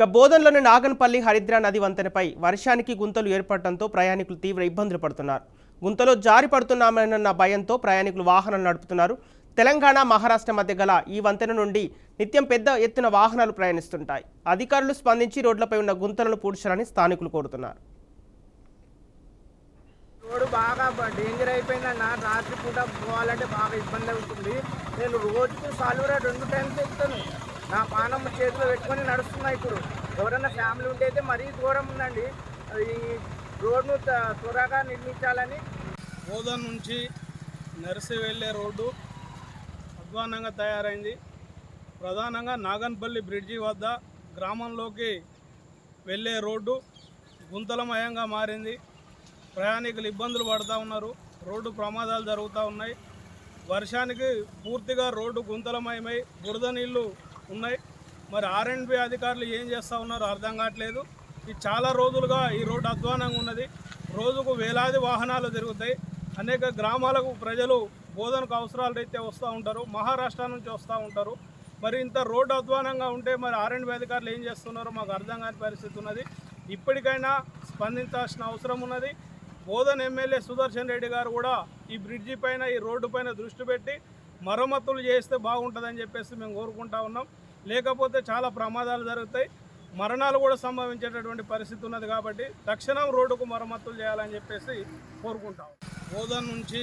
ఇక బోధనలోని నాగన్పల్లి హరిద్రా నది వంతెనపై వర్షానికి గుంతలు ఏర్పడటంతో ప్రయాణికులు తీవ్ర ఇబ్బందులు పడుతున్నారు. గుంతలో జారి పడుతున్నామన్న భయంతో ప్రయాణికులు వాహనాలు నడుపుతున్నారు. తెలంగాణ మహారాష్ట్ర మధ్య గల ఈ వంతెన నుండి నిత్యం పెద్ద ఎత్తున వాహనాలు ప్రయాణిస్తుంటాయి. అధికారులు స్పందించి రోడ్లపై ఉన్న గుంతలను పూడ్చాలని స్థానికులు కోరుతున్నారు. రోడ్డు బాగా డేంజర్ అయిపోయిందన్న రాత్రి పూట పోవాలంటే బాగా ఇబ్బంది అవుతుంది. నేను రోజుకు సాలురా రెండు టైమ్స్ ఎక్కుతాను. మానవ చేతిలో పెట్టుకొని నడుస్తున్నాయి ఇప్పుడు. ఎవరైనా ఫ్యామిలీ ఉంటే అయితే మరీ దూరం ఉందండి. ఈ రోడ్ను త్వరగా నిర్మించాలని. బోధన్ నుంచి నర్సి వెళ్ళే రోడ్డు అధ్వానంగా తయారైంది. ప్రధానంగా నాగన్పల్లి బ్రిడ్జి వద్ద గ్రామంలోకి వెళ్ళే రోడ్డు గుంతలమయంగా మారింది. ప్రయాణికులు ఇబ్బందులు పడుతూ ఉన్నారు. రోడ్డు ప్రమాదాలు జరుగుతూ ఉన్నాయి. వర్షానికి పూర్తిగా రోడ్డు గుంతలమయమై బురద నీళ్ళు ఉన్నాయి. మరి ఆర్ఎండ్బి అధికారులు ఏం చేస్తూ ఉన్నారో అర్థం కావట్లేదు. ఇది చాలా రోజులుగా ఈ రోడ్డు అధ్వానంగా ఉన్నది. రోజుకు వేలాది వాహనాలు తిరుగుతాయి. అనేక గ్రామాలకు ప్రజలు బోధనకు అవసరాలు రీత్యా వస్తూ ఉంటారు. మహారాష్ట్ర నుంచి వస్తూ ఉంటారు. మరి ఇంత రోడ్డు అధ్వానంగా ఉంటే మరి ఆర్ఎండ్బి అధికారులు ఏం చేస్తున్నారో మాకు అర్థం కాని పరిస్థితి ఉన్నది. ఇప్పటికైనా స్పందించాల్సిన అవసరం ఉన్నది. బోధన్ ఎమ్మెల్యే సుదర్శన్ రెడ్డి గారు కూడా ఈ బ్రిడ్జి పైన ఈ రోడ్డు పైన దృష్టి పెట్టి మరమ్మతులు చేస్తే బాగుంటుందని చెప్పేసి మేము కోరుకుంటా ఉన్నాం. లేకపోతే చాలా ప్రమాదాలు జరుగుతాయి. మరణాలు కూడా సంభవించేటటువంటి పరిస్థితి ఉన్నది కాబట్టి తక్షణం రోడ్డుకు మరమ్మతులు చేయాలని చెప్పేసి కోరుకుంటాం. బోధన్ నుంచి